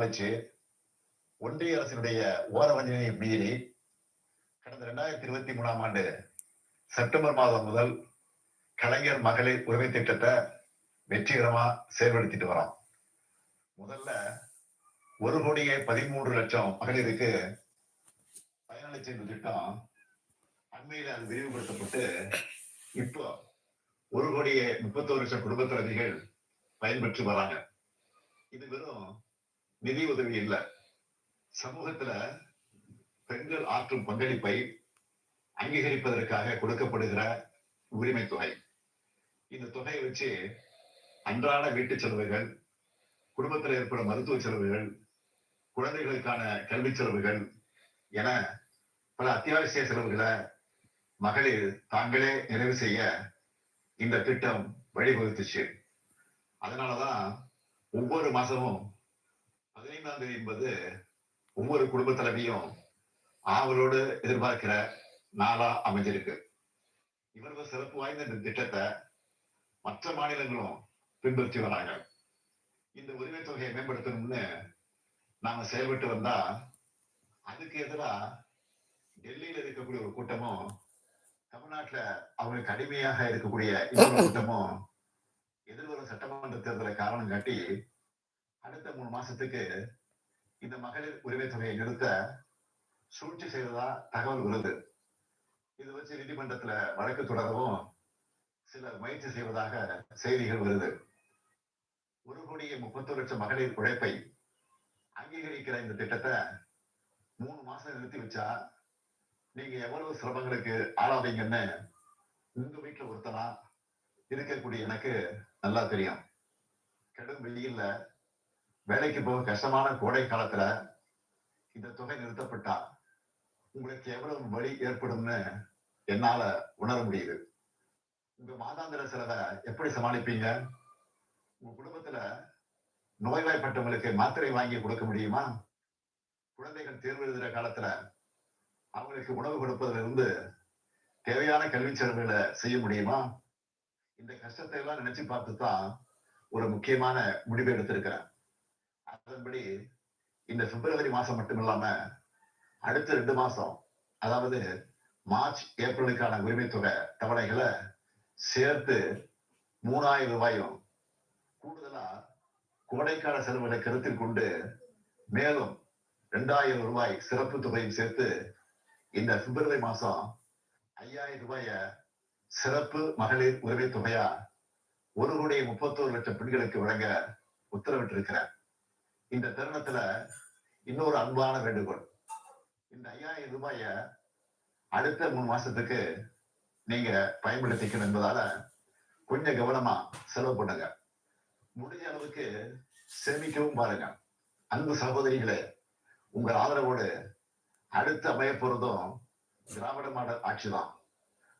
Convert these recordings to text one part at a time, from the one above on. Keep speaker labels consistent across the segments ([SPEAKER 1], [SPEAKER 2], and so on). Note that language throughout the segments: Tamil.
[SPEAKER 1] வச்சு ஒன்றிய அரசினுடைய ஓரவஞ்சனை மீறி கடந்த ரெண்டாயிரத்தி இருபத்தி மூணாம் ஆண்டு செப்டம்பர் மாதம் முதல் கலைஞர் மகளிர் உரிமை திட்டத்தை வெற்றிகரமா செயல்படுத்திட்டு வரோம். முதல்ல ஒரு கோடியே பதிமூன்று லட்சம் மகளிருக்கு பயனளிச்ச இந்த திட்டம் அண்மையில அது விரிவுபடுத்தப்பட்டு இப்போ ஒரு கோடியே முப்பத்தோரு லட்சம் குடும்பத்தினர்கள் பயன்பெற்று வராங்க. இது வெறும் நிதி உதவி இல்லை. சமூகத்துல பெண்கள் ஆற்றும் பங்களிப்பை அங்கீகரிப்பதற்காக கொடுக்கப்படுகிற உரிமை தொகை. இந்த தொகையை வச்சு அன்றாட வீட்டு செலவுகள் குடும்பத்தில் ஏற்படும் மருத்துவ செலவுகள் குழந்தைகளுக்கான கல்வி செலவுகள் என பல அத்தியாவசிய செலவுகளை மகளிர் தாங்களே நிறைவு செய்ய இந்த திட்டம் வழிவகுத்துச்சு. அதனாலதான் ஒவ்வொரு மாசமும் பதினைந்தாம் தேதி என்பது ஒவ்வொரு குடும்ப தலைவியும் ஆவலோடு எதிர்பார்க்கிற நாளா அமைஞ்சிருக்கு. இவ்வளவு சிறப்பு வாய்ந்த இந்த திட்டத்தை மற்ற மாநிலங்களும் பின்பற்றி வராங்க இந்த உரிமை தொகையை மேம்படுத்தணும்னு நாம செயல்பட்டு வந்தா அதுக்கு எதிரா டெல்லியில இருக்கக்கூடிய ஒரு கூட்டமும் தமிழ்நாட்டுல அவங்களுக்கு அடிமையாக இருக்கக்கூடிய இன்னொரு கூட்டமும் எதிர்வரும் சட்டமன்ற தேர்தலை காரணம் காட்டி அடுத்த மூணு மாசத்துக்கு இந்த மகளிர் உரிமை தொகையை நிறுத்த சூழ்ச்சி செய்ததா தகவல் வருது இது வச்சு நீதிமன்றத்துல வழக்கு தொடரவும் சிலர் முயற்சி செய்வதாக செய்திகள் வருது. ஒரு கோடியே முப்பத்தொரு லட்சம் மகளிர் உழைப்பை அங்கீகரிக்கிற இந்த திட்டத்தை மூணு மாசம் நிறுத்தி வச்சா நீங்க எவ்வளவு சிரமங்களுக்கு ஆளாவீங்கன்னு உங்க வீட்டுல ஒருத்தனா இருக்கக்கூடிய எனக்கு நல்லா தெரியும். கடும் வெளியில வேலைக்கு போக கஷ்டமான கோடை காலத்துல இந்த தொகை நிறுத்தப்பட்டா உங்களுக்கு எவ்வளவு வழி ஏற்படும்னு என்னால உணர முடியுது. உங்க மாதாந்திர செலவை எப்படி சமாளிப்பீங்க? உங்க குடும்பத்துல நோய்வாய்ப்பட்டவங்களுக்கு மாத்திரை வாங்கி கொடுக்க முடியுமா? குழந்தைகள் தேர்வு எழுதுற காலத்துல அவங்களுக்கு உணவு கொடுப்பதுல இருந்து தேவையான கல்வி செலவுகளை செய்ய முடியுமா? இந்த கஷ்டத்தை எல்லாம் நினைச்சு பார்த்து தான் ஒரு முக்கியமான முடிவு எடுத்திருக்கிறேன். அதன்படி இந்த பிப்ரவரி மாசம் மட்டும் இல்லாம அடுத்த ரெண்டு மாசம் அதாவது மார்ச் ஏப்ரலுக்கான உரிமை தொகை தவணைகளை சேர்த்து மூணாயிரம் ரூபாயும் கூடுதலா கோடைக்கால செலவுகளை கருத்தில் கொண்டு மேலும் ரெண்டாயிரம் ரூபாய் சிறப்பு தொகையும் சேர்த்து இந்த பிப்ரவரி மாசம் ஐயாயிரம் ரூபாய சிறப்பு மகளிர் உரிமை தொகையா ஒரு கோடியே முப்பத்தோரு லட்சம் பெண்களுக்கு வழங்க உத்தரவிட்டிருக்கிறார். இந்த தருணத்துல இன்னொரு அன்பான வேண்டுகோள். இந்த ஐயாயிரம் ரூபாய அடுத்த மூணு மாசத்துக்கு நீங்க பயன்படுத்திக்கணும் என்பதால கொஞ்சம் கவனமா செலவு பண்ணுங்க. முடிஞ்ச அளவுக்கு சேமிக்கவும் பாருங்க. அன்பு சகோதரிகளே உங்கள் ஆதரவோடு அடுத்து அமைய போறதும் திராவிட மாடல் ஆட்சிதான்.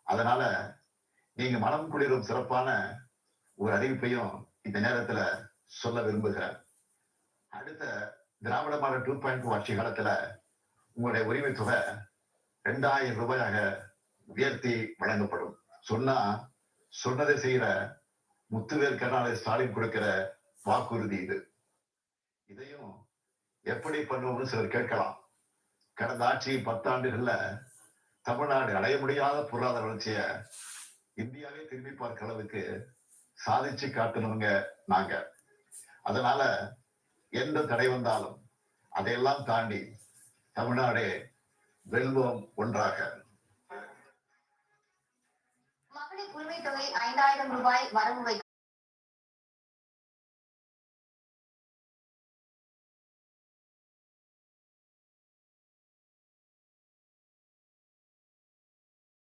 [SPEAKER 1] அதனால நீங்க மனம் குளிரும் சிறப்பான ஒரு அறிவிப்பையும் இந்த நேரத்துல சொல்ல விரும்புகிறேன். அடுத்த திராவிட மாடல் டூ பாயிண்ட் ஆட்சி காலத்துல உங்களுடைய உரிமை தொகை ரெண்டாயிரம் ரூபாயாக உயர்த்தி வழங்கப்படும். சொன்னா சொன்னதை செய்யற முத்துவேல் கருணாநிதி ஸ்டாலின் கொடுக்கிற வாக்குறுதி இது. இதையும் எப்படி பண்ணுவோம்னு சிலர் கேட்கலாம். கடந்த ஆட்சி பத்தாண்டுகள்ல தமிழ்நாடு அடைய முடியாத பொருளாதார வளர்ச்சிய இந்தியாவே திரும்பி பார்க்கிற அளவுக்கு சாதிச்சு காட்டணுங்க நாங்க. அதனால எந்த தடை வந்தாலும் அதையெல்லாம் தாண்டி தமிழ்நாடே வெல்வோம் ஒன்றாக.
[SPEAKER 2] மகளிர் உரிமை தொகை ஐந்தாயிரம் ரூபாய் வரவு